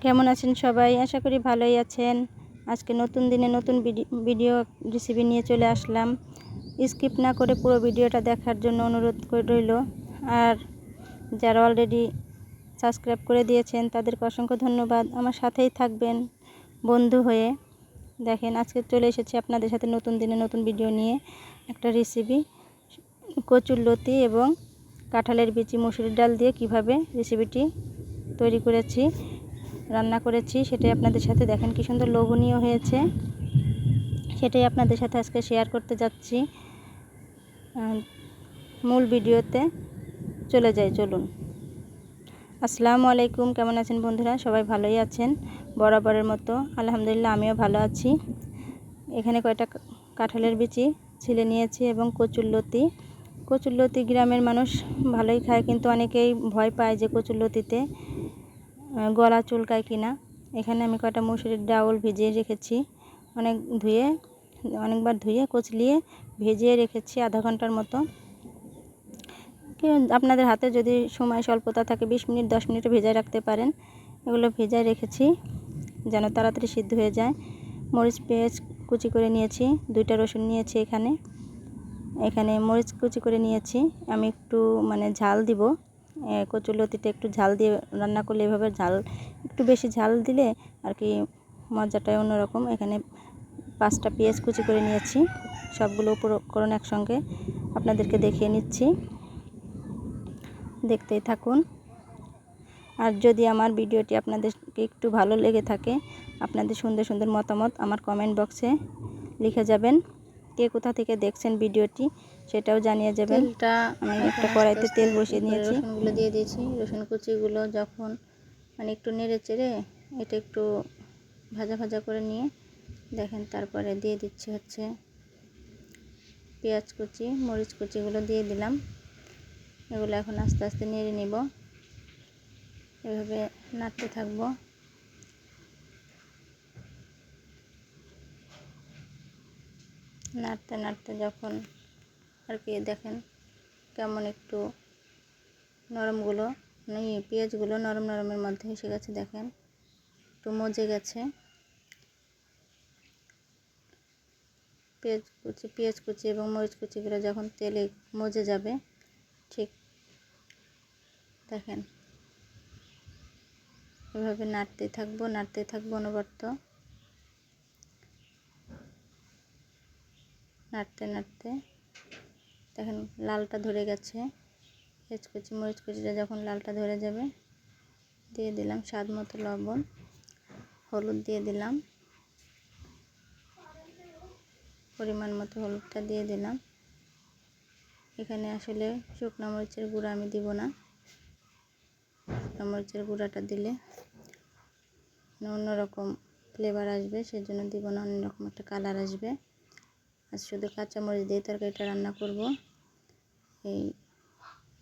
কেমন আছেন সবাই? আশা করি ভালোই আছেন। আজকে নতুন দিনে নতুন ভিডি- ভিডিও রেসিপি নিয়ে চলে আসলাম। স্কিপ না করে পুরো ভিডিওটা দেখার জন্য অনুরোধ করে রইল। আর যারা অলরেডি সাবস্ক্রাইব করে দিয়েছেন, তাদেরকে অসংখ্য ধন্যবাদ। আমার সাথেই থাকবেন বন্ধু হয়ে। দেখেন, আজকে চলে এসেছি আপনাদের সাথে নতুন দিনে নতুন ভিডিও নিয়ে একটা রেসিপি কচুর লতি এবং কাঁঠালের বিচি, মুসুরির ডাল দিয়ে কীভাবে রেসিপিটি তৈরি করেছি। রান্না করেছি সেটাই আপনাদের সাথে দেখেন কি সুন্দর লোভনীয় হয়েছে। সেটাই আপনাদের সাথে আজকে শেয়ার করতে যাচ্ছি। মূল ভিডিওতে চলে যাই চলুন। আসসালামু আলাইকুম কেমন আছেন বন্ধুরা? সবাই ভালোই আছেন? বরাবরের মতো। আলহামদুলিল্লাহ আমিও ভালো আছি। এখানে কয়টা কাঁঠালের বিচি ছিলে নিয়েছি এবং কচুরলতি কচুরলতি গ্রামের মানুষ ভালোই খায় কিন্তু অনেকেই ভয় পায় যে কচুরলতিতে আহ, গলা চুলকায় কিনা। এখানে আমি কয়টা মুসুরির ডাউল ভিজিয়ে রেখেছি। অনেক ধুয়ে, অনেকবার ধুয়ে, কচলিয়ে ভিজিয়ে রেখেছি আধা ঘণ্টার মতো। আপনাদের হাতে যদি সময় স্বল্পতা থাকে, বিশ মিনিট, দশ মিনিট ভেজায় রাখতে পারেন। এগুলো ভেজায় রেখেছি যেন তাড়াতাড়ি সিদ্ধ হয়ে যায়। মরিচ, পেঁয়াজ কুচি করে নিয়েছি, দুইটা রসুন নিয়েছি এখানে। এখানে মরিচ কুচি করে নিয়েছি। আমি একটু মানে ঝাল দিব। কচুর লতিটা একটু ঝাল দিয়ে রান্না করলে এভাবে ঝাল, একটু বেশি ঝাল দিলে আর কি মজাটাই অন্যরকম। এখানে পাঁচটা পেঁয়াজ কুচি করে নিয়েছি, সবগুলো উপকরণ একসঙ্গে আপনাদেরকে দেখিয়ে নিচ্ছি। দেখতেই থাকুন। আর যদি আমার ভিডিওটি আপনাদেরকে একটু ভালো লেগে থাকে, আপনাদের সুন্দর সুন্দর মতামত আমার কমেন্ট বক্সে লিখে যাবেন। কে কোথা থেকে দেখছেন ভিডিওটি সেটাও জানিয়ে যাবেন। তেলটা আমি একটা কড়াইতে তেল বসিয়ে নিয়েছি রসুনগুলো দিয়ে দিয়েছি রসুন কুচিগুলো যখন মানে একটু নেড়ে চেড়ে এটা একটু ভাজা ভাজা করে নিয়ে দেখেন তারপরে দিয়ে দিচ্ছি হচ্ছে পেঁয়াজ কুচি মরিচ কুচিগুলো দিয়ে দিলাম। এগুলো এখন আস্তে আস্তে নেড়ে নিব। এভাবে নাড়তে থাকব। নাড়তে নাড়তে যখন আর কি, দেখেন কেমন একটু নরমগুলো মানে ইয়ে পেঁয়াজগুলো নরম নরমের মধ্যে এসে গেছে, দেখেন একটু মজে গেছে। পেঁয়াজ কুচি পেঁয়াজ কুচি এবং মরিচ কুচিগুলো যখন তেলে মজে যাবে, ঠিক দেখেন এভাবে নাড়তে থাকব নাড়তে থাকব অনবর্ত। নাড়তে নাড়তে দেখেন লালটা ধরে গেছে। পেঁয়াজ মরিচ কুচিটা যখন লালটা ধরে যাবে, দিয়ে দিলাম স্বাদ মতো লবণ, হলুদ দিয়ে দিলাম। পরিমাণ মতো হলুদটা দিয়ে দিলাম। এখানে আসলে শুকনো মরিচের গুঁড়া আমি দিব না। শুকনো মরিচের গুঁড়াটা দিলে অন্যরকম ফ্লেভার আসবে, সেজন্য দিব না অন্যরকম একটা কালার আসবে। আজ শুধু কাঁচা মরিচ দিয়ে তরকারিটা রান্না করব। এই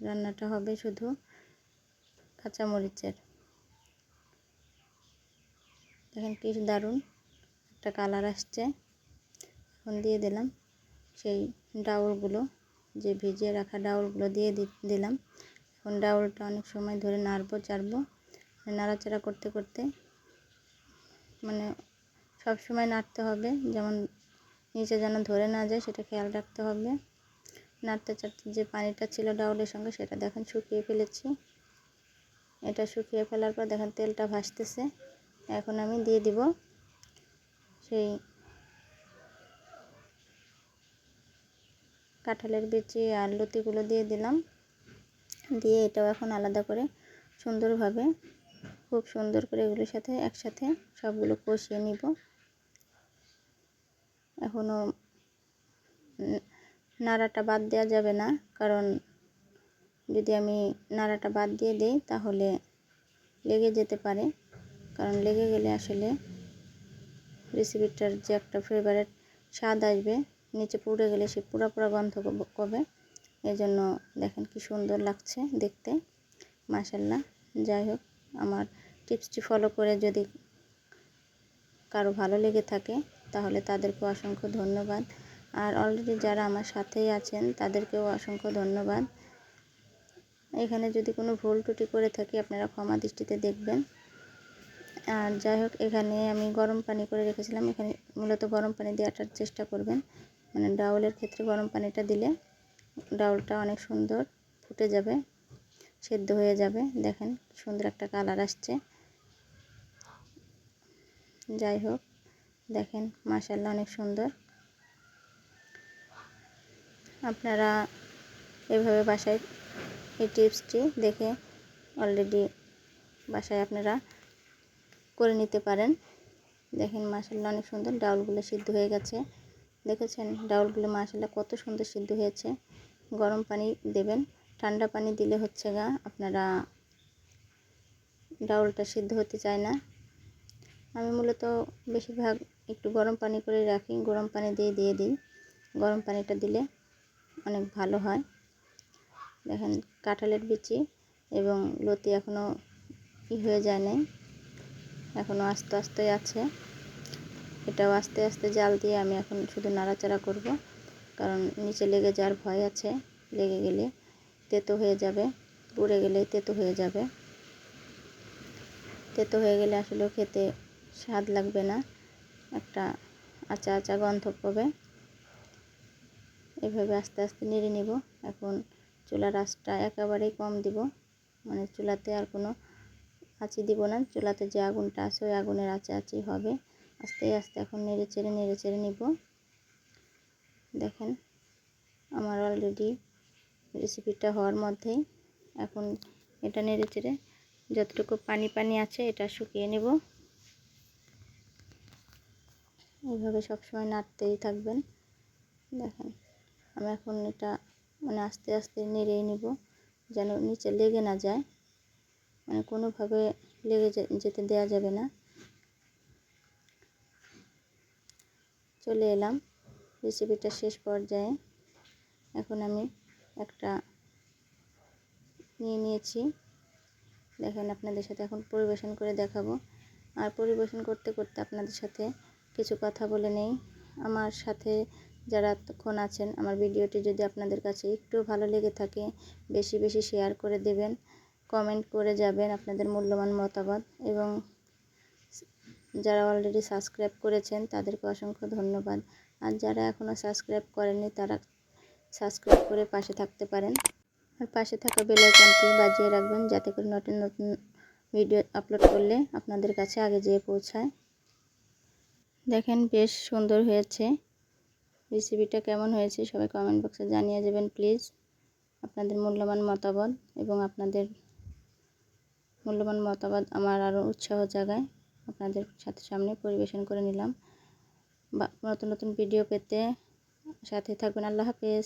রান্নাটা হবে শুধু কাঁচা মরিচের দেখেন কি দারুণ একটা কালার আসছে। এখন দিয়ে দিলাম সেই ডাউলগুলো, যে ভিজিয়ে রাখা ডাউলগুলো দিয়ে দিলাম। এখন ডাউলটা অনেক সময় ধরে নাড়বো, চাড়বো। নাড়াচাড়া করতে করতে মানে সব সময় নাড়তে হবে। যেমন নিচে যেন ধরে না যায়, সেটা খেয়াল রাখতে হবে। নাড়তে চাড়তে যে পানিটা ছিল ডাউলের সঙ্গে, সেটা দেখেন শুকিয়ে ফেলেছি। এটা শুকিয়ে ফেলার পর দেখেন তেলটা ভাসতেছে। এখন আমি দিয়ে দিব সেই কাঁঠালের বিচি আর লতিগুলো দিয়ে দিলাম। দিয়ে এটাও এখন আলাদা করে সুন্দরভাবে, খুব সুন্দর করে এগুলোর সাথে একসাথে সবগুলো কষিয়ে নিব। এখনও নাড়াটা বাদ দেওয়া যাবে না। কারণ যদি আমি নাড়াটা বাদ দিয়ে দিই, তাহলে লেগে যেতে পারে। কারণ লেগে গেলে আসলে রেসিপিটার যে একটা ফেভারেট স্বাদ আসবে, নিচে পুড়ে গেলে সে পুরা পুরা গন্ধ কব- কবে। এই জন্য দেখেন কি সুন্দর লাগছে দেখতে। মাসাল্লাহ যাই হোক, আমার টিপসটি ফলো করে যদি কারও ভালো লেগে থাকে তাহলে তাদেরকে অসংখ্য ধন্যবাদ। আর অলরেডি যারা আমার সাথেই আছেন, তাদেরকেও অসংখ্য ধন্যবাদ। এখানে যদি কোনো ভুল ত্রুটি করে থাকি, আপনারা ক্ষমা দৃষ্টিতে দেখবেন। আর যাই হোক, এখানে আমি গরম পানি করে রেখেছিলাম। এখানে মূলত গরম পানি দেওয়াটার চেষ্টা করবেন। মানে ডাউলের ক্ষেত্রে গরম পানিটা দিলে ডাউলটা অনেক সুন্দর ফুটে যাবে, সেদ্ধ হয়ে যাবে। দেখেন, সুন্দর একটা কালার আসছে। যাই হোক দেখেন মাসাল্লাহ অনেক সুন্দর। আপনারা এভাবে বাসায় এই টিপসটি দেখে অলরেডি বাসায় আপনারা করে নিতে পারেন। দেখেন মাসাল্লাহ অনেক সুন্দর ডাউলগুলো সিদ্ধ হয়ে গেছে। দেখেছেন, ডাউলগুলো মাসাল্লাহ কত সুন্দর সিদ্ধ হয়েছে। গরম পানি দেবেন, ঠান্ডা পানি দিলে হচ্ছে গা আপনারা ডাউলটা সিদ্ধ হতে চায় না। আমি মূলত বেশিরভাগ একটু গরম পানি করে রাখি, গরম পানি দিয়ে দিয়ে দিই। গরম পানিটা দিলে অনেক ভালো হয়। দেখেন, কাঁঠালের বিচি এবং লতি এখনও ই হয়ে যায় নাই। এখনও আস্তে আস্তে আছে। এটাও আস্তে আস্তে জাল দিয়ে আমি এখন শুধু নাড়াচাড়া করব, কারণ নিচে লেগে যাওয়ার ভয় আছে। লেগে গেলে তেতো হয়ে যাবে, পুড়ে গেলে তেতো হয়ে যাবে। তেতো হয়ে গেলে আসলে খেতে স্বাদ লাগবে না। একটা আচা আচা গন্ধ পাবে। এভাবে আস্তে আস্তে নেড়ে নিব। এখন চুলার আঁচটা একেবারেই কম দিব। মানে চুলাতে আর কোনো আঁচি দিব না। চুলাতে যে আগুনটা আছে, ওই আগুনের আঁচে আঁচি হবে। আস্তে আস্তে এখন নেড়ে চেড়ে নেড়ে চেড়ে নিব। দেখেন, আমার অলরেডি রেসিপিটা হওয়ার মধ্যেই এখন এটা নেড়ে চেড়ে যতটুকু পানি পানি আছে এটা শুকিয়ে নেব। এইভাবে সবসময় নাড়তেই থাকবেন। দেখেন, আমি এখন এটা মানে আস্তে আস্তে নেড়েই নিব যেন নিচে লেগে না যায়। মানে কোনোভাবে লেগে যেতে দেওয়া যাবে না। চলে এলাম। রেসিপিটা শেষ পর্যায়ে। এখন আমি একটা নিয়ে নিয়েছি। দেখেন, আপনাদের সাথে এখন পরিবেশন করে দেখাবো। আর পরিবেশন করতে করতে আপনাদের সাথে কিছু কথা বলে নেই। আমার সাথে যারা এতক্ষণ আছেন, আমার ভিডিওটি যদি আপনাদের কাছে একটু ভালো লেগে থাকে, বেশি বেশি শেয়ার করে দেবেন, কমেন্ট করে যাবেন আপনাদের মূল্যবান মতামত এবং যারা অলরেডি সাবস্ক্রাইব করেছেন, তাদেরকে অসংখ্য ধন্যবাদ। আর যারা এখনও সাবস্ক্রাইব করেননি, তারা সাবস্ক্রাইব করে পাশে থাকতে পারেন। আর পাশে থাকা বেল আইকনটি বাজিয়ে রাখবেন, যাতে করে নতুন নতুন ভিডিও আপলোড করলে আপনাদের কাছে আগে যেয়ে পৌঁছায়। দেখেন বেশ সুন্দর হয়েছে। রেসিপিটা কেমন হয়েছে সবাই কমেন্ট বক্সে জানিয়ে যাবেন প্লিজ আপনাদের মূল্যবান মতামত এবং আপনাদের মূল্যবান মতামত আমার আরও উৎসাহ জাগায় আপনাদের সাথে সামনে পরিবেশন করে নিলাম। বা নতুন নতুন ভিডিও পেতে সাথে থাকবেন। আল্লাহ হাফেজ।